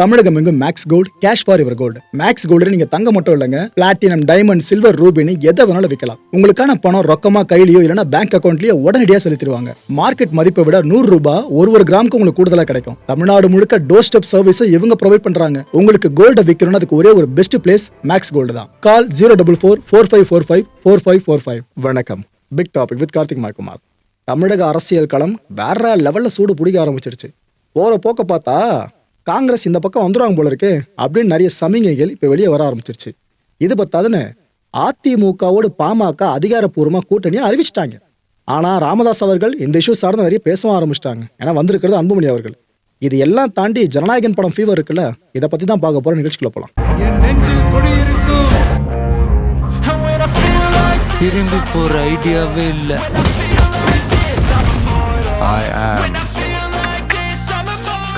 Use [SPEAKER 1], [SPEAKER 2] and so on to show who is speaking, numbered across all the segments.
[SPEAKER 1] தமிழகம் எங்கும் maths gold cash for இவர் gold maths gold நீங்க தங்க மட்டும் இல்லைங்க. பிளாட்டினம் டைமண்ட் சில்வர் ரூபினி எதை வேணாலும் விற்கலாம் உங்களுக்கான பணம் ரொக்கமா கையிலயோ இல்லைன்னா பேங்க் அக்கௌண்ட்லயோ உடனடியாக செலுத்திடுவாங்க. மார்க்கெட் மதிப்பை விட நூறு ரூபாய் ஒரு ஒரு கிராமுக்கு உங்களுக்கு கூடுதலா கிடைக்கும். தமிழ்நாடு முழுக்க டோர் ஸ்டெப் சர்வீஸும் இவங்க ப்ரொவைட் பண்றாங்க. உங்களுக்கு கோல்ட விற்கணும்னு அதுக்கு ஒரே ஒரு பெஸ்ட் பிளேஸ் மேக்ஸ் கோல்டு தான். Call zero double four four five four five four five four five வணக்கம். பிக் டாபிக் வித் கார்த்திக் மாய்குமார் தமிழக அரசியல் களம் வேற லெவல்ல சூடு பிடிக்க ஆரம்பிச்சிருச்சு போற போக்க பார்த்தா காங்கிரஸ் இந்த பக்கம் வந்துருவாங்க போல இருக்கு அப்படின்னு நிறைய சமிகைகள் இப்ப வெளியே வர ஆரம்பிச்சிருச்சு. இது பத்தாதுன்னு அதிமுகவோடு பாமக அதிகாரப்பூர்வமா கூட்டணியை அறிவிச்சிட்டாங்க. ஆனா ராமதாஸ் அவர்கள் இந்த இஷ்யூ சார்ந்து நிறைய பேசவும் ஆரம்பிச்சிட்டாங்க. ஏன்னா வந்திருக்கிறது அன்புமணி அவர்கள். இது எல்லாம் தாண்டி ஜனநாயகன் படம் ஃபீவர் இருக்குல்ல இதை பத்தி தான் பார்க்க போற நிகழ்ச்சிக்குள்ள
[SPEAKER 2] like திரும்பி போற ஐடியாவே இல்ல.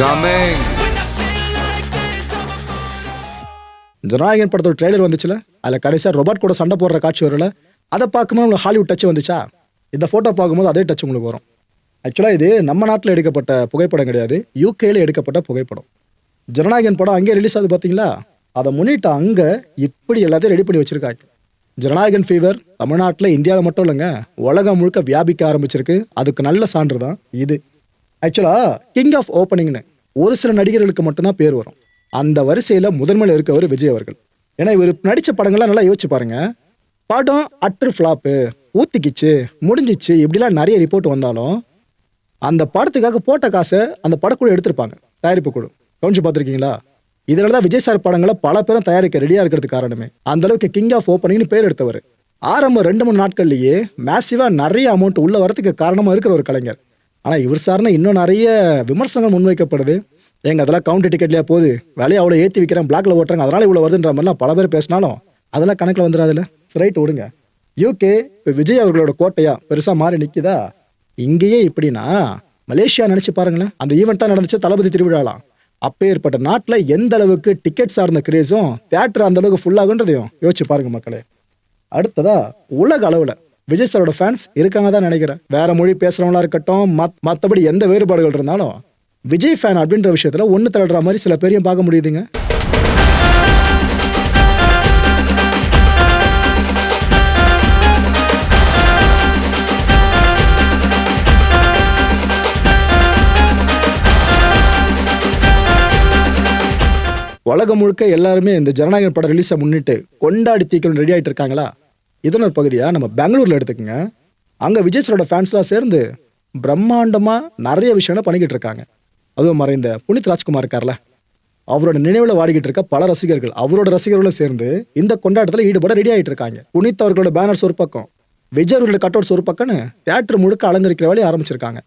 [SPEAKER 2] கமிங்
[SPEAKER 1] ஜனநாயகன் படத்தோட ட்ரெய்லர் வந்துச்சுல? அதில் கடைசியாக ரொபாட் கூட சண்டை போடுற காட்சி வரல அதை பார்க்கும்போது உங்களுக்கு ஹாலிவுட் டச் வந்துச்சா? இந்த ஃபோட்டோ பார்க்கும்போது அதே டச் உங்களுக்கு வரும். ஆக்சுவலாக இது நம்ம நாட்டில் எடுக்கப்பட்ட புகைப்படம் கிடையாது. யூகேயில் எடுக்கப்பட்ட புகைப்படம். ஜனநாயகன் படம் அங்கேயே ரிலீஸ் ஆகுது பார்த்தீங்களா அதை முன்னிட்டு அங்கே இப்படி எல்லாத்தையும் ரெடி பண்ணி வச்சிருக்காங்க. ஜனநாயகன் ஃபீவர் தமிழ்நாட்டில் இந்தியாவில் மட்டும் இல்லைங்க உலகம் முழுக்க வியாபிக்க ஆரம்பிச்சிருக்கு. அதுக்கு நல்ல சான்று தான் இது. ஆக்சுவலாக கிங் ஆஃப் ஓப்பனிங்னு ஒரு சில நடிகர்களுக்கு மட்டும்தான் பேர் வரும். அந்த வரிசையில் முதன்மையில் இருக்கவர் விஜய் அவர்கள். ஏன்னா இவர் நடித்த படங்கள்லாம் நல்லா யோசிச்சு பாருங்க. படம் அட்ரு ஃப்ளாப்பு ஊத்திக்கிச்சு முடிஞ்சிச்சு இப்படிலாம் நிறைய ரிப்போர்ட் வந்தாலும் அந்த படத்துக்காக போட்ட காசை அந்த படக்குழு எடுத்திருப்பாங்க. தயாரிப்பு குழு. கவனிச்சு பார்த்துருக்கீங்களா? இதனால தான் விஜய் சார் படங்களை பல பேரும் தயாரிக்க ரெடியாக இருக்கிறதுக்கு காரணமே. அந்த அளவுக்கு கிங் ஆஃப் ஓப்பனிங்னு பேர் எடுத்தவர். ஆரம்பம் ரெண்டு மூணு நாட்கள்லேயே மேசிவாக நிறைய அமௌண்ட் உள்ள வரதுக்கு காரணமாக இருக்கிற ஒரு கலைஞர். ஆனால் இவர் சார்ந்த இன்னும் நிறைய விமர்சனங்கள் முன்வைக்கப்படுது. எங்க அதெல்லாம் கவுண்டர் டிக்கெட்லேயே போகுது. விலையை அவ்வளோ ஏற்றி விற்கிறேன் பிளாக்ல ஓட்டுறாங்க. அதனால இவ்வளோ வருதுன்ற மாதிரிலாம் பல பேர் பேசினாலும் அதெல்லாம் கணக்கில் வந்துடாதுல்ல? ரைட் விடுங்க. யூகே இப்போ விஜய் அவர்களோட கோட்டையா? பெருசாக மாறி நிற்குதா இங்கேயே இப்படின்னா மலேசியா நினச்சி பாருங்களேன். அந்த ஈவெண்ட்டாக நடந்துச்சு தளபதி திருவிழாலாம். அப்போ ஏற்பட்ட நாட்டில் எந்த அளவுக்கு டிக்கெட் சார்ந்த கிரேஸும் தேட்டர் அந்த அளவுக்கு ஃபுல்லாகுன்றதையும் யோசிச்சு பாருங்க மக்களே. அடுத்ததா உலக அளவில் விஜய் சாரோட ஃபேன்ஸ் இருக்காங்க தான் நினைக்கிறேன். வேற மொழி பேசுறவங்களா இருக்கட்டும் மத் மற்றபடி எந்த வேறுபாடுகள் இருந்தாலும் விஜய் ஃபேன் அப்படின்ற விஷயத்தில் ஒன்று தள்ளுற மாதிரி சில பேரையும் பார்க்க முடியுதுங்க. உலகம் முழுக்க எல்லாருமே இந்த ஜனநாயகன் படம் ரிலீஸை முன்னிட்டு கொண்டாடி தீக்கணும் ரெடி ஆகிட்டு இருக்காங்களா? இதன் ஒரு பகுதியாக நம்ம பெங்களூரில் எடுத்துக்கோங்க. அங்கே விஜய் சரோட ஃபேன்ஸ்லாம் சேர்ந்து பிரம்மாண்டமாக நிறைய விஷயங்களை பண்ணிக்கிட்டு இருக்காங்க. அதுவும் மறைந்த புனித் ராஜ்குமார் இருக்கார்ல அவரோட நினைவில் வாடிக்கிட்டு இருக்க பல ரசிகர்கள் அவரோட ரசிகர்களும் சேர்ந்து இந்த கொண்டாட்டத்தில் ஈடுபட ரெடி ஆகிட்டு இருக்காங்க. புனித் அவர்களோட பேனர்ஸ் ஒரு பக்கம் விஜய் அவர்களோட கட்டவுட்ஸ் ஒரு பக்கம்னு தேட்டர் முழுக்க அலங்கரிக்கிற வேலையை ஆரம்பிச்சிருக்காங்க.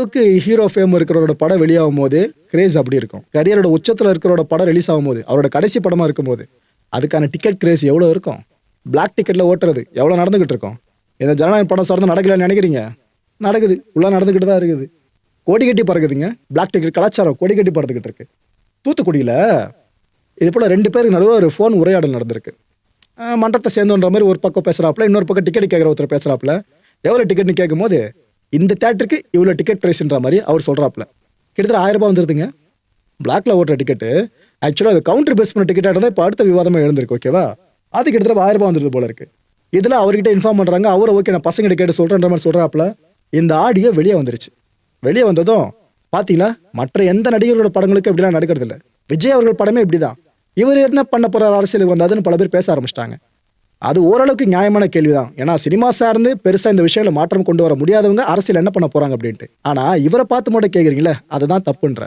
[SPEAKER 1] அளவுக்கு ஹீரோ ஃபேம் இருக்கிறவரோட படம் வெளியாகும் போது கிரேஸ் அப்படி இருக்கும். கரியரோட உச்சத்தில் இருக்கிறோட படம் ரிலீஸ் ஆகும்போது அவரோட கடைசி படமாக இருக்கும்போது அதுக்கான டிக்கெட் கிரேஸ் எவ்வளோ இருக்கும்? பிளாக் டிக்கெட்டில் ஓட்டுறது எவ்வளோ நடந்துகிட்டு இருக்கும்? இந்த ஜனநாயக படம் சார்ந்து நடக்கலன்னு நினைக்கிறீங்க? நடக்குது. உள்ளே நடந்துக்கிட்டு தான் இருக்குது. கோடி கட்டி பறக்குதுங்க. பிளாக் டிக்கெட் கலாச்சாரம் கோடி கட்டி பறந்துக்கிட்டு இருக்கு. தூத்துக்குடியில் இது போல் ரெண்டு பேருக்கு நடுவில் ஒரு ஃபோன் உரையாடல் நடந்திருக்கு. மன்றத்தை சேர்ந்துன்ற மாதிரி ஒரு பக்கம் பேசுகிறாப்புல இன்னொரு பக்கம் டிக்கெட் கேட்குற ஒருத்தர் பேசுகிறாப்புல எவ்வளோ டிக்கெட்னு கேட்கும்போது இந்த தேட்டருக்கு இவ்வளோ டிக்கெட் ப்ரைஸ்ன்ற மாதிரி அவர் சொல்கிறாப்புல கிட்டத்தட்ட ஆயிரம் ரூபாய் வந்துருதுங்க. பிளாக்ல ஓட்டுற டிக்கெட்டு ஆக்சுவலாக அது கவுண்டர் பேஸ் பண்ண டிக்கெட்டாக இருந்தால் இப்போ அடுத்த விவாதமாக எழுந்திருக்கு ஓகேவா அது கிட்டத்தட்ட ஆயிரம் ரூபாய் வந்துருது போல இருக்கு. இதில் அவர்கிட்ட இன்ஃபார்ம் பண்ணுறாங்க அவரை ஓகே நான் பசங்க கேட்டு சொல்கிறேன்ற மாதிரி சொல்கிறாப்புல இந்த ஆடியோ வெளியே வந்துருச்சு. வெளியே வந்ததும் பார்த்தீங்களா மற்ற எந்த நடிகர்களோட படங்களுக்கும் இப்படிலாம் நடக்கிறது இல்லை விஜய் அவர்கள் படமே இப்படி தான் இவர் என்ன பண்ண போகிற அரசியலுக்கு வந்தாதுன்னு பல பேர் பேச ஆரம்பிச்சிட்டாங்க. அது ஓரளவுக்கு நியாயமான கேள்விதான். ஏன்னா சினிமா சார்ந்து பெருசாக இந்த விஷயங்களை மாற்றம் கொண்டு வர முடியாதவங்க அரசியல் என்ன பண்ண போகிறாங்க அப்படின்ட்டு. ஆனால் இவரை பார்த்து மட்டும் கேட்குறீங்களே அதுதான் தப்புன்ற.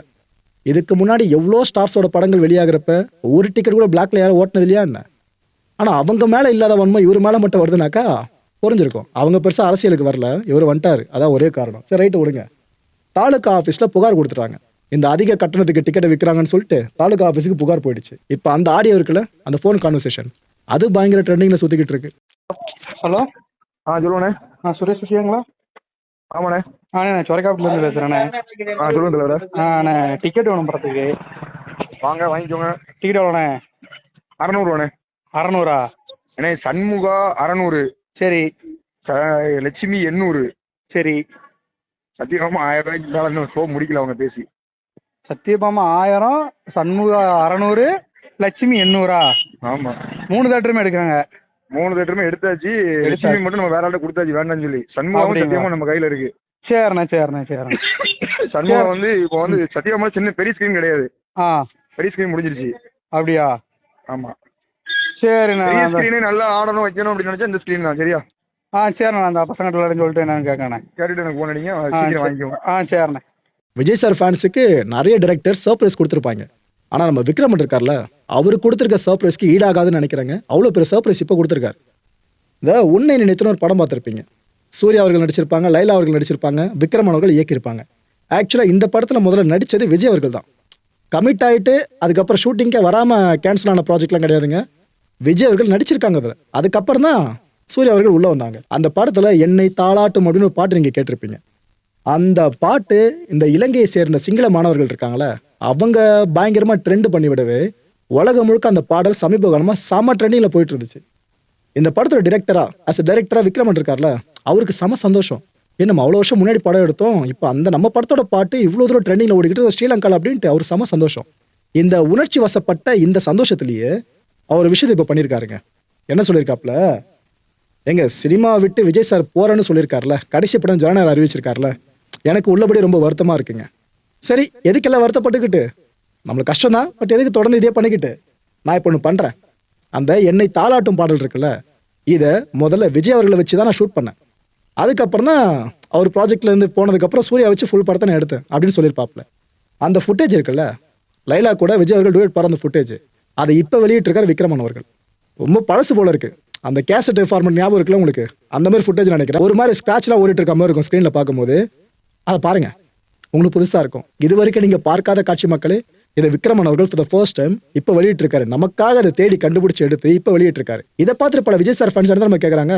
[SPEAKER 1] இதுக்கு முன்னாடி எவ்வளோ ஸ்டார்ஸோட படங்கள் வெளியாகிறப்ப ஒரு டிக்கெட் கூட பிளாக்ல யாரும் ஓட்டினது இல்லையா என்ன? ஆனால் அவங்க மேலே இல்லாத வன்மை இவர் மேலே மட்டும் வருதுனாக்கா புரிஞ்சிருக்கும். அவங்க பெருசாக அரசியலுக்கு வரல இவர் வந்துட்டாரு. அதான் ஒரே காரணம். சரி ரைட்டு விடுங்க. தாலுகா ஆஃபீஸில் புகார் கொடுத்துட்டாங்க. இந்த அதிக கட்டணத்துக்கு டிக்கெட்டை விற்கிறாங்கன்னு சொல்லிட்டு தாலுகா ஆஃபீஸுக்கு புகார் போயிடுச்சு. இப்போ அந்த ஆடியோ இருக்குல்ல அந்த ஃபோன் கான்வர்சேஷன் அது பயங்கர ட்ரெண்டிங்கில் சுற்றிக்கிட்டு இருக்கு
[SPEAKER 3] ஹலோ?
[SPEAKER 4] ஆ சொல்லுங்கண்ணே.
[SPEAKER 3] ஆ சுரேஷ் விஷயங்களா
[SPEAKER 4] ஆமாண்ணே.
[SPEAKER 3] ஆ நான் சொரக்காப்புலேருந்து பேசுகிறேண்ணே
[SPEAKER 4] ஆ சொல்லுங்க தலைவரே.
[SPEAKER 3] ஆ அண்ணே டிக்கெட் வேணும் போகிறதுக்கு
[SPEAKER 4] வாங்க வாங்கிக்கோங்க.
[SPEAKER 3] டிக்கெட் எவ்வளோண்ணே?
[SPEAKER 4] அறநூறுவாண்ணே.
[SPEAKER 3] அறநூறா?
[SPEAKER 4] அண்ணே சண்முகா அறநூறு.
[SPEAKER 3] சரி.
[SPEAKER 4] லட்சுமி எண்ணூறு.
[SPEAKER 3] சரி.
[SPEAKER 4] சத்தியகாம ஆயிரம் ரூபாய்க்கு மேலே இன்னும் ஷோ முடிக்கல அவங்க பேசி.
[SPEAKER 3] சத்யபாமா ஆயிரம் சண்முகா அறநூறு லட்சுமி எண்ணூறா?
[SPEAKER 4] ஆமாம்
[SPEAKER 3] மூணு தேட்டருமே எடுக்கிறாங்க.
[SPEAKER 4] மூணு தேட்டருமே எடுத்தாச்சு. லட்சுமி மட்டும் நம்ம வேற ஆள்கிட்ட கொடுத்தாச்சு வேண்டாம்னு சொல்லி.
[SPEAKER 3] அப்படிங்களா?
[SPEAKER 4] சத்தியமும் நம்ம கையில் இருக்கு.
[SPEAKER 3] சரிண்ணே சரிண்ணே சரிண்ணே.
[SPEAKER 4] சண்முகம் வந்து இப்போ வந்து சத்தியமா சின்ன பெரிய ஸ்க்ரீன் கிடையாது.
[SPEAKER 3] ஆ.
[SPEAKER 4] பெரிய ஸ்க்ரீன் முடிஞ்சிருச்சு.
[SPEAKER 3] அப்படியா?
[SPEAKER 4] ஆமாம்
[SPEAKER 3] சரிண்ணே
[SPEAKER 4] பெரிய ஸ்க்ரீனே நல்லா ஆடணும் வைக்கணும் அப்படின்னு நினைச்சா இந்த ஸ்க்ரீன் தான் சரியா?
[SPEAKER 3] ஆ சரிண்ணே அந்த விளையாடுன்னு சொல்லிட்டு என்னன்னு கேட்கண்ணே
[SPEAKER 4] கேட்டுட்டு எனக்கு ஃபோன் அடிங்க. வாங்கிக்கோங்க
[SPEAKER 3] ஆ சரிண்ணே.
[SPEAKER 1] விஜய் சார் ஃபேன்ஸுக்கு நிறைய டைரக்டர் சர்ப்ரைஸ் கொடுத்துருப்பாங்க. ஆனால் நம்ம விக்ரமன் இருக்கார்ல? அவர் கொடுத்துருக்க சர்ப்ரைஸ்க்கு ஈடாகாதுன்னு நினைக்கிறேங்க. அவ்வளோ பெரிய சர்ப்ரைஸ் இப்போ கொடுத்துருக்காரு. இந்த உன்னை நினைத்துன்னு ஒரு படம் பார்த்துருப்பீங்க. சூர்யா அவர்கள் நடிச்சிருப்பாங்க லைலா அவர்கள் நடிச்சிருப்பாங்க விக்ரம் அவர்கள் இயக்கியிருப்பாங்க. ஆக்சுவலாக இந்த படத்தில் முதல்ல நடித்தது விஜய் அவர்கள் தான். கமிட் ஆகிட்டு அதுக்கப்புறம் ஷூட்டிங்கே வராமல் கேன்சல் ஆன ப்ராஜெக்ட்லாம் கிடையாதுங்க. விஜய் அவர்கள் நடிச்சிருக்காங்க அதில். அதுக்கப்புறம் தான் சூர்யா அவர்கள் உள்ளே வந்தாங்க. அந்த படத்தில் என்னை தாளாட்டும் அப்படின்னு ஒரு பாட்டு நீங்கள் கேட்டிருப்பீங்க. அந்த பாட்டு இந்த இலங்கையை சேர்ந்த சிங்கள மாணவர்கள் இருக்காங்களே அவங்க பயங்கரமாக ட்ரெண்ட் பண்ணிவிடவே உலகம் முழுக்க அந்த பாடல் சமீப காலமாக செம ட்ரெண்டிங்கில் போயிட்டு இருந்துச்சு இந்த படத்தோட டிரெக்டரா அஸ் டைரக்டரா விக்ரமன் இருக்கார்ல அவருக்கு செம சந்தோஷம். ஏன் நம்ம அவ்வளோ வருஷம் முன்னாடி படம் எடுத்தோம் இப்போ அந்த நம்ம படத்தோட பாட்டு இவ்வளோ தூரம் ட்ரெண்டிங்கில் ஓடிக்கிட்டு ஸ்ரீலங்காவில் அப்படின்ட்டு அவர் செம சந்தோஷம். இந்த உணர்ச்சி வசப்பட்ட இந்த சந்தோஷத்துலேயே அவர் விஷயத்தை இப்போ பண்ணியிருக்காருங்க என்ன சொல்லியிருக்காப்ல எங்க சினிமா விட்டு விஜய் சார் போறேன்னு சொல்லியிருக்காருல கடைசி படம் ஜனநாயகம் அறிவிச்சிருக்காருல எனக்கு உள்ளபடி ரொம்ப வருத்தமாக இருக்குங்க. சரி எதுக்கெல்லாம் வருத்தப்பட்டுக்கிட்டு? நம்மளுக்கு கஷ்டம் தான் பட் எதுக்கு தொடர்ந்து இதே பண்ணிக்கிட்டு? நான் இப்போ ஒன்று பண்ணுறேன் அந்த என்னை தாளாட்டும் பாடல் இருக்குல்ல இதை முதல்ல விஜய் அவர்களை வச்சு தான் நான் ஷூட் பண்ணேன். அதுக்கப்புறம் தான் அவர் ப்ராஜெக்ட்லேருந்து போனதுக்கப்புறம் சூர்யா வச்சு ஃபுல் படத்தை நான் எடுத்தேன் அப்படின்னு சொல்லியிருப்பாப்ல அந்த ஃபுட்டேஜ் இருக்குல்ல லைலா கூட விஜய் அவர்கள் டூயட் பாரு அந்த ஃபுட்டேஜ் அதை இப்போ வெளியிட்டிருக்கார் விக்ரமன் அவர்கள். ரொம்ப பழசு போல இருக்குது அந்த கேசட் ஃபார்மெட் ஞாபகம் இருக்குல்ல உங்களுக்கு? அந்த மாதிரி ஃபுட்டேஜ் நினைக்கிறேன். ஒரு மாதிரி ஸ்க்ராட்ச்லாம் ஓடிட்டு இருக்க மாதிரி இருக்கும் ஸ்க்ரீனில் பார்க்கும்போது. அதை பாருங்கள் உங்களுக்கு புதுசாக இருக்கும். இது வரைக்கும் நீங்கள் பார்க்காத காட்சி மக்களே இதை விக்ரமன் அவர்கள் ஃபார் த ஃபர்ஸ்ட் டைம் இப்போ வெளியிட்டிருக்காரு. நமக்காக அதை தேடி கண்டுபிடிச்சி எடுத்து இப்போ வெளியிட்டிருக்காரு. இதை பார்த்துட்டு பல விஜய் சார் ஃபேன்ஸ் வந்து நம்ம கேட்குறாங்க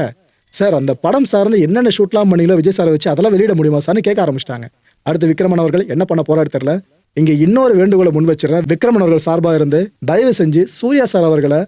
[SPEAKER 1] சார் அந்த படம் சார்ந்து என்னென்ன ஷூட்லாம் பண்ணீங்களோ விஜய் சாரை வச்சு அதெல்லாம் வெளியிட முடியுமா சார்னு கேட்க ஆரம்பிச்சிட்டாங்க. அடுத்து விக்ரமன் அவர்கள் என்ன பண்ண போறாரு இங்கே இன்னொரு வேண்டுகோளை முன் வச்சிடறேன். விக்ரமன் அவர்கள் சார்பாக இருந்து தயவு செஞ்சு சூர்யா சார் அவர்களை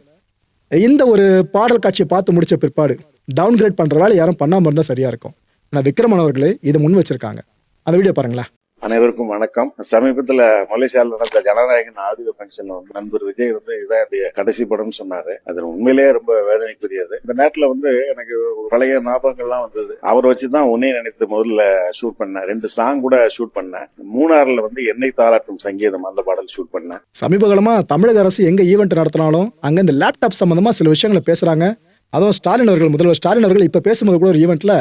[SPEAKER 1] இந்த ஒரு பாடல் காட்சியை பார்த்து முடிச்ச பிற்பாடு டவுன் கிரேட் பண்ணுற வேலை யாரும் பண்ணாமல் இருந்தால் சரியாக இருக்கும். ஆனால் விக்ரமன் அவர்களே இதை முன் வச்சுருக்காங்க. அந்த வீடியோ பாருங்களேன்.
[SPEAKER 5] அனைவருக்கும் வணக்கம். சமீபத்துல மலேசியாவில் நடந்த ஜனநாயகன் ஆடியோ ஃபங்க்ஷன்ல வந்து நண்பர் விஜய் வந்து இதான் என்னுடைய கடைசி படம்னு சொன்னாரு. அது உண்மையிலேயே ரொம்ப வேதனைக்குரியது. இந்த நேரத்துல வந்து எனக்கு பழைய ஞாபகங்கள்லாம் வந்தது. அவரை வச்சுதான் உன்னை நினைத்து முதல்ல ஷூட் பண்ணேன். ரெண்டு சாங் கூட ஷூட் பண்ணேன். மூணாறுல வந்து என்னை தாளாட்டும் சங்கீதம் அந்த பாடல் ஷூட் பண்ணேன்.
[SPEAKER 1] சமீப காலமா தமிழக அரசு எங்க ஈவெண்ட் நடத்தினாலும் அங்க இந்த லேப்டாப் சம்பந்தமா சில விஷயங்களை பேசுறாங்க. அதுவும் ஸ்டாலின் அவர்கள் முதல்வர் ஸ்டாலின் அவர்கள் இப்ப பேசும்போது கூட ஒரு ஈவெண்ட்ல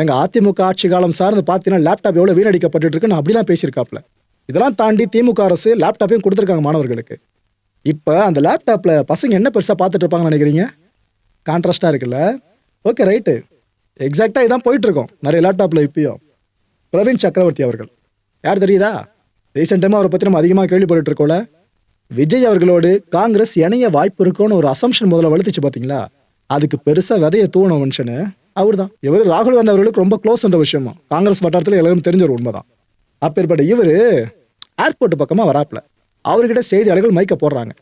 [SPEAKER 1] எங்க அதிமுக ஆட்சி காலம் சார்ந்து பார்த்தீங்கன்னா லேப்டாப் எவ்வளவு வீணடிக்கப்பட்டு இருக்குன்னு அப்படிலாம் பேசியிருக்காப்ல இதெல்லாம் தாண்டி திமுக அரசு லேப்டாப்பையும் கொடுத்துருக்காங்க மாணவர்களுக்கு. இப்போ அந்த லேப்டாப்ல பசங்க என்ன பெருசா பார்த்துட்டு இருப்பாங்கன்னு நினைக்கிறீங்க? கான்ட்ராஸ்டா இருக்குல்ல? ஓகே ரைட்டு எக்ஸாக்டா இதான் போயிட்டு இருக்கோம். நிறைய லேப்டாப்ல இப்பயும். பிரவீன் சக்கரவர்த்தி அவர்கள். யார் தெரியுதா? ரீசெண்ட் டைமாக அவரை பற்றி நம்ம அதிகமாக கேள்விப்பட்டு இருக்கோம்ல. விஜய் அவர்களோடு காங்கிரஸ் இணைய வாய்ப்பு இருக்கும்னு ஒரு அசம்ஷன் முதல்ல வளர்த்துச்சு பார்த்தீங்களா அதுக்கு பெருசாக விதைய தூணும் மனுஷனு. அவர் தான் இவர் ராகுல் காந்தி அவர்களுக்கு ரொம்ப க்ளோஸ்ன்ற விஷயமா. காங்கிரஸ் வட்டாரத்தில் எல்லாரும் தெரிஞ்ச ஒரு உண்மைதான். அப்பேற்பட்ட இவர் ஏர்போர்ட் பக்கமாக வராப்புல. அவர்கிட்ட செய்தியாளர்கள் மைக்க போடுறாங்க.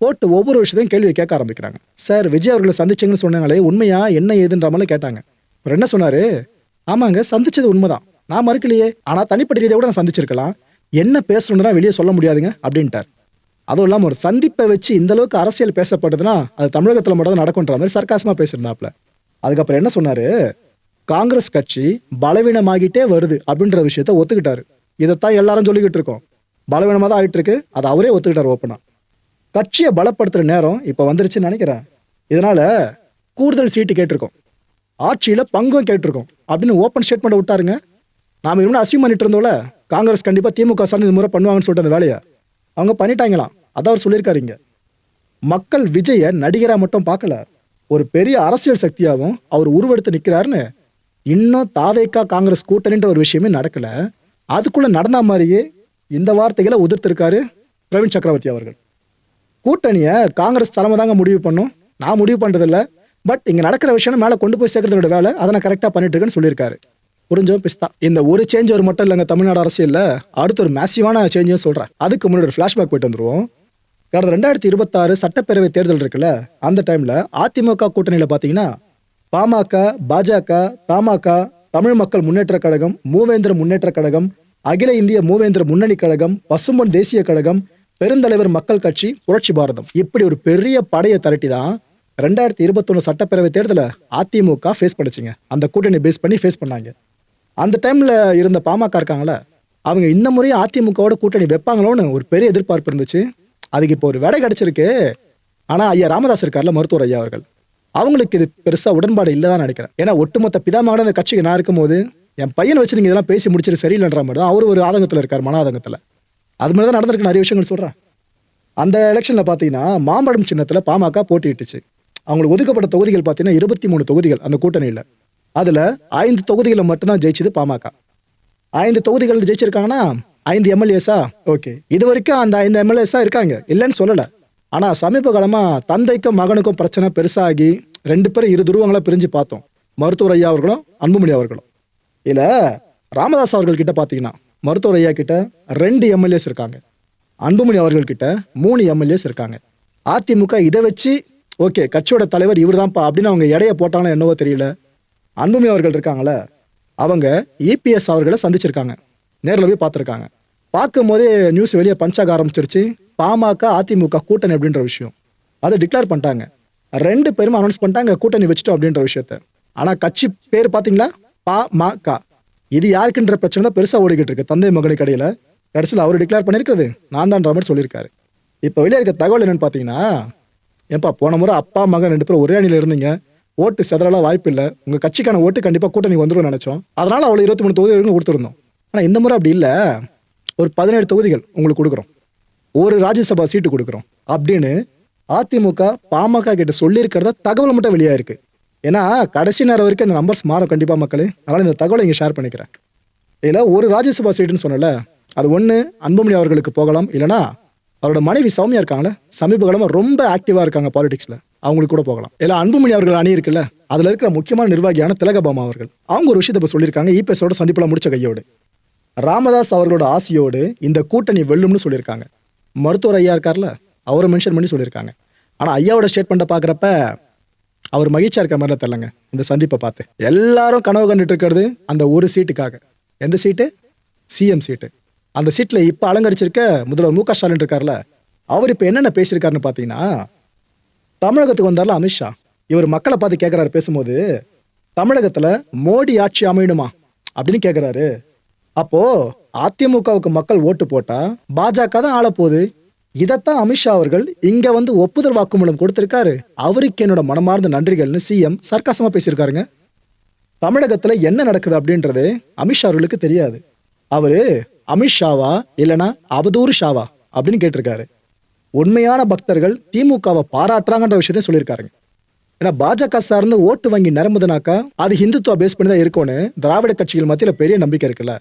[SPEAKER 1] போட்டு ஒவ்வொரு விஷயத்தையும் கேள்வி கேட்க ஆரம்பிக்கிறாங்க. சார் விஜய் அவர்களை சந்திச்சிங்கன்னு சொன்னாங்களே உண்மையா? என்ன ஏதுன்ற மாதிரி கேட்டாங்க. அவர் என்ன சொன்னார்? ஆமாங்க சந்திச்சது உண்மைதான். நான் மறுக்கலையே. ஆனால் தனிப்பட்ட ரீதியை கூட நான் சந்திச்சிருக்கலாம். என்ன பேசணுன்னா வெளியே சொல்ல முடியாதுங்க அப்படின்ட்டார். அதுவும் இல்லாமல் ஒரு சந்திப்பை வச்சு இந்த அளவுக்கு அரசியல் பேசப்பட்டதுன்னா அது தமிழகத்தில் மட்டும் தான் நடக்குன்ற மாதிரி சர்க்காசமாக பேசியிருந்தாப்ல அதுக்கப்புறம் என்ன சொன்னாரு? காங்கிரஸ் கட்சி பலவீனமாகிட்டே வருது அப்படின்ற விஷயத்த ஒத்துக்கிட்டாரு. இதைத்தான் எல்லாரும் சொல்லிக்கிட்டு இருக்கோம். பலவீனமாக தான் ஆகிட்டு இருக்கு அதை அவரே ஒத்துக்கிட்டார் ஓப்பனாக கட்சியை பலப்படுத்துகிற நேரம் இப்போ வந்துருச்சுன்னு நினைக்கிறேன். இதனால கூடுதல் சீட்டு கேட்டிருக்கோம். ஆட்சியில் பங்கும் கேட்டிருக்கோம். அப்படின்னு ஓப்பன் ஸ்டேட்மெண்ட் விட்டாருங்க. நாம் இவனு அசியூம் பண்ணிட்டு இருந்தோம்ல. காங்கிரஸ் கண்டிப்பாக திமுக சார்ந்து இது முறை பண்ணுவாங்கன்னு சொல்லிட்டு அந்த வேலையை. அவங்க பண்ணிட்டாங்களாம். அதான் அவர் சொல்லியிருக்காருங்க மக்கள் விஜயை நடிகராக மட்டும் பார்க்கல. ஒரு பெரிய அரசியல் சக்தியாகவும் அவர் உருவெடுத்து நிற்கிறாருன்னு இன்னும் தாவேக்கா காங்கிரஸ் கூட்டணின்ற ஒரு விஷயமே நடக்கல. அதுக்குள்ள நடந்த மாதிரியே இந்த வார்த்தைகளை உதிர்த்திருக்காரு பிரவீன் சக்கரவர்த்தி அவர்கள். கூட்டணியை காங்கிரஸ் தலைமை தாங்க முடிவு பண்ணும். நான் முடிவு பண்ணுறதில்ல பட் இங்கே நடக்கிற விஷயம் மேலே கொண்டு போய் சேர்க்கறதோட வேலை அதை நான் கரெக்டாக பண்ணிட்டு இருக்கேன்னு சொல்லியிருக்காரு. புரிஞ்சோ பிஸ்தா. இந்த ஒரு சேஞ்ச் ஒரு மட்டும் இல்லைங்க தமிழ்நாடு அரசியலில். அடுத்து ஒரு மேசிவான சேஞ்சையும் சொல்றேன். அதுக்கு முன்னாடி ஒரு ஃபிளாஷ்பேக் போயிட்டு வந்துருவோம். கடந்த ரெண்டாயிரத்தி இருபத்தாறு சட்டப்பேரவை தேர்தல் இருக்குல்ல அந்த டைம்ல அதிமுக கூட்டணியில பாத்தீங்கன்னா பாமக பாஜக தமாக தமிழ் மக்கள் முன்னேற்ற கழகம் மூவேந்திர முன்னேற்ற கழகம் அகில இந்திய மூவேந்திர முன்னணி கழகம் பசும்பொன் தேசிய கழகம் பெருந்தலைவர் மக்கள் கட்சி புரட்சி பாரதம். இப்படி ஒரு பெரிய படையை திரட்டி தான் ரெண்டாயிரத்தி இருபத்தொன்னு சட்டப்பேரவை தேர்தலை அதிமுக ஃபேஸ் பண்ணுச்சுங்க. அந்த கூட்டணி பேஸ் பண்ணி ஃபேஸ் பண்ணாங்க. அந்த டைம்ல இருந்த பாமக இருக்காங்களே அவங்க இந்த முறையும் அதிமுகவோட கூட்டணி வைப்பாங்களோன்னு ஒரு பெரிய எதிர்பார்ப்பு இருந்துச்சு. அதுக்கு இப்போ ஒரு விடை கிடைச்சிருக்கு. ஆனா ஐயா ராமதாஸ் இருக்கார்ல மருத்துவர் ஐயா அவர்கள். அவங்களுக்கு இது பெருசா உடன்பாடு இல்லை தான் நினைக்கிறேன். ஏன்னா ஒட்டுமொத்த பிதாமகன அந்த கட்சிக்கு நான் இருக்கும்போது என் பையனை வச்சு நீங்க இதெல்லாம் பேசி முடிச்சிட்டு சரியில்லைன்ற மாதிரி தான் அவர் ஒரு ஆதங்கத்தில் இருக்கார் மன ஆதங்கத்தில் அது மாதிரி தான் நடந்திருக்கு நிறைய விஷயங்கள் சொல்றேன். அந்த எலெக்ஷன்ல பாத்தீங்கன்னா மாம்பழம் சின்னத்தில் பாமக போட்டியிட்டுச்சு. அவங்களுக்கு ஒதுக்கப்பட்ட தொகுதிகள் பார்த்தீங்கன்னா இருபத்தி மூணு தொகுதிகள் அந்த கூட்டணியில். அதில் ஐந்து தொகுதிகளை மட்டும்தான் ஜெயிச்சது பாமக. ஐந்து தொகுதிகள் ஜெயிச்சிருக்காங்கன்னா ஐந்து எம்எல்ஏஸா ஓகே. இது வரைக்கும் அந்த ஐந்து எம்எல்ஏஸா இருக்காங்க. இல்லைன்னு சொல்லல. ஆனா சமீப காலமா தந்தைக்கும் மகனுக்கும் பிரச்சனை பெருசாகி ரெண்டு பேரும் இரு துருவங்களா பிரிஞ்சு பார்த்தோம். மருத்துவர் ஐயா அவர்களும் அன்புமணி அவர்களும். இதுல ராமதாஸ் அவர்கள் கிட்ட பாத்தீங்கன்னா மருத்துவர் ஐயா கிட்ட ரெண்டு எம்எல்ஏஸ் இருக்காங்க. அன்புமணி அவர்கள் கிட்ட மூணு எம்எல்ஏஸ் இருக்காங்க. அதிமுக இதை வச்சு ஓகே கட்சியோட தலைவர் இவர்தான்ப்பா அப்படின்னு அவங்க எடைய போட்டாங்களோ என்னவோ தெரியல. அன்புமணி அவர்கள் இருக்காங்களே அவங்க இபிஎஸ் அவர்களை சந்திச்சிருக்காங்க. நேரில் போய் பார்த்துருக்காங்க. பார்க்கும் போதே நியூஸ் வெளியே பஞ்சாக ஆரம்பிச்சிருச்சு. பாமக அதிமுக கூட்டணி அப்படின்ற விஷயம். அதை டிக்ளேர் பண்ணிட்டாங்க. ரெண்டு பேரும் அனௌன்ஸ் பண்ணிட்டாங்க கூட்டணி வச்சுட்டோம் அப்படின்ற விஷயத்த. ஆனால் கட்சி பேர் பார்த்தீங்களா பாமக. இது யாருக்குன்ற பிரச்சனை தான் பெருசாக ஓடிக்கிட்டு இருக்கு. தந்தை மகனுக்கு இடையில கடைசியில் அவர் டிக்ளேர் பண்ணியிருக்கிறது. நான் தான்ற மாதிரி சொல்லியிருக்காரு. இப்போ வெளியே இருக்க தகவல் என்னன்னு பார்த்தீங்கன்னா ஏன்பா போன முறை அப்பா மகன் ரெண்டு பேரும் ஒரே அணியில் இருந்தீங்க. ஓட்டு செதறலாம் வாய்ப்பு இல்லை உங்கள் கட்சிக்கான ஓட்டு கண்டிப்பாக கூட்டணி வந்துடும் நினச்சோம். அதனால் அவ்வளோ இருபத்தி மூணு தொகுதி வரைக்கும் கொடுத்துருந்தோம். ஆனால் இந்த முறை அப்படி இல்லை. ஒரு பதினேழு தொகுதிகள் உங்களுக்கு கொடுக்குறோம். ஒரு ராஜ்யசபா சீட்டு கொடுக்குறோம். அப்படின்னு அதிமுக பாமக கிட்ட சொல்லியிருக்கிறத தகவல் மட்டும் வெளியாக இருக்குது ஏன்னா கடைசி நேரம் வரைக்கும் இந்த நம்பர்ஸ் மாறும் கண்டிப்பாக மக்களே. அதனால் இந்த தகவலை இங்கே ஷேர் பண்ணிக்கிறேன். இதில் ஒரு ராஜ்யசபா சீட்டுன்னு சொன்னல அது ஒன்று அன்புமணி அவர்களுக்கு போகலாம். இல்லைனா அவரோட மனைவி சௌமியா இருக்காங்களே சமீப காலமாக ரொம்ப ஆக்டிவாக இருக்காங்க பாலிடிக்ஸில் அவங்களுக்கு கூட போகலாம். இல்லை அன்புமணி அவர்கள் அணி இருக்குல்ல அதில் இருக்கிற முக்கியமான நிர்வாகியான திலகபாமா அவர்கள். அவங்க ஒரு விஷயத்தை இப்போ சொல்லியிருக்காங்க. இபிஎஸோட சந்திப்பில் முடிச்ச கையோடு. ராமதாஸ் அவர்களோட ஆசையோடு இந்த கூட்டணி வெல்லும்னு சொல்லியிருக்காங்க. மருத்துவர் ஐயா இருக்கார்ல அவரை மென்ஷன் பண்ணி சொல்லியிருக்காங்க. ஆனால் ஐயாவோட ஸ்டேட்மெண்ட்டை பார்க்குறப்ப அவர் மகிழ்ச்சியாக இருக்க மாதிரிலாம் தெரிலங்க இந்த சந்திப்பை பார்த்து. எல்லாரும் கனவு கண்டுட்டு இருக்கிறது அந்த ஒரு சீட்டுக்காக. எந்த சீட்டு? சிஎம் சீட்டு. அந்த சீட்டில் இப்போ அலங்கரிச்சிருக்க முதல்வர் மு க ஸ்டாலின் இருக்கார்ல அவர் இப்போ என்னென்ன பேசியிருக்காருன்னு பார்த்தீங்கன்னா தமிழகத்துக்கு வந்தார்ல அமித்ஷா இவர் மக்களை பார்த்து கேட்குறாரு பேசும்போது தமிழகத்தில் மோடி ஆட்சி அமையணுமா? அப்படின்னு கேட்குறாரு அப்போ அதிமுகவுக்கு மக்கள் ஓட்டு போட்டா பாஜக தான் ஆளப்போகுது இதைத்தான் அமித்ஷா அவர்கள் இங்க வந்து ஒப்புதல் வாக்குமூலம் கொடுத்திருக்காரு. அவருக்கு என்னோட மனமார்ந்த நன்றிகள்னு சிஎம் சர்க்காசமா பேசியிருக்காருங்க. தமிழகத்துல என்ன நடக்குது அப்படின்றது அமித்ஷா அவர்களுக்கு தெரியாது. அவரு அமித்ஷாவா இல்லனா அவதூறு ஷாவா அப்படின்னு கேட்டிருக்காரு. உண்மையான பக்தர்கள் திமுகவை பாராட்டுறாங்கன்ற விஷயத்தையும் சொல்லியிருக்காருங்க. ஏன்னா பாஜக சார்ந்து ஓட்டு வங்கி நிரம்புதுனாக்கா அது ஹிந்துத்துவ பேஸ் பண்ணி தான் இருக்கும்னு திராவிட கட்சிகள் மத்தியில் பெரிய நம்பிக்கை இருக்குல்ல.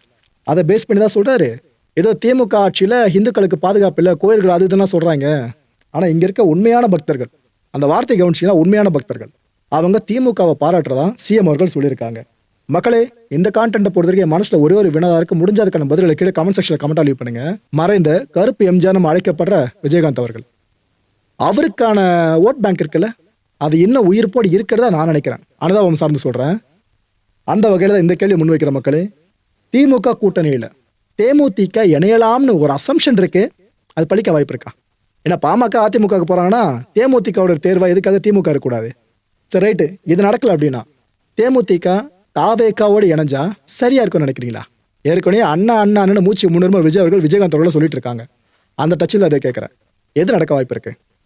[SPEAKER 1] அதை பேஸ் பண்ணி தான் சொல்கிறாரு ஏதோ திமுக ஆட்சியில் இந்துக்களுக்கு பாதுகாப்பு இல்லை கோயில்கள் அது இதுன்னா சொல்கிறாங்க ஆனால் இங்கே இருக்க உண்மையான பக்தர்கள் அந்த வார்த்தை கவனிச்சிங்கன்னா உண்மையான பக்தர்கள் அவங்க திமுகவை பாராட்டுறதா சிஎம் அவர்கள் சொல்லியிருக்காங்க. மக்களே இந்த கான்டென்ட்டை பொறுத்த வரைக்கும் என் மனசுல ஒரே ஒரு வினதா இருக்கு முடிஞ்சதுக்கான பதில்களை கீழே கமெண்ட் செக்ஷன்ல கமெண்ட் லீவ் பண்ணுங்க. மறைந்த கருப்பு எம்ஜிஆர் நம்ம அழைக்கப்படுற விஜயகாந்த் அவர்கள். அவருக்கான ஓட் பேங்க் இருக்குல்ல அது இன்னும் உயிர்ப்போடு இருக்கிறதா நான் நினைக்கிறேன். அனுதாபம் சார்ந்து சொல்றேன். அந்த வகையில் தான் இந்த கேள்வி முன்வைக்கிற மக்களே திமுக கூட்டணியில் தேமுதிக இணையலாம்னு ஒரு அசம்ஷன் இருக்கு. அது பழிக்க வாய்ப்பு இருக்கா? ஏன்னா பாமக அதிமுகவுக்கு போகிறாங்கன்னா தேமுதிகவோட தேர்வாக எதுக்காக திமுக இருக்கக்கூடாது? சரி ரைட்டு இது நடக்கல அப்படின்னா தேமுதிக தாவேக்காவோடு இணைஞ்சா சரியா இருக்கும்னு நினைக்கிறீங்களா? ஏற்கனவே அண்ணா அண்ணா அண்ணன் மூச்சு முன்னுரிமை விஜய் அவர்கள் விஜயகாந்த் அவர்கள் சொல்லிட்டு இருக்காங்க. அந்த டச்சில் அதை கேட்குறேன் எது நடக்க வாய்ப்பு இருக்குது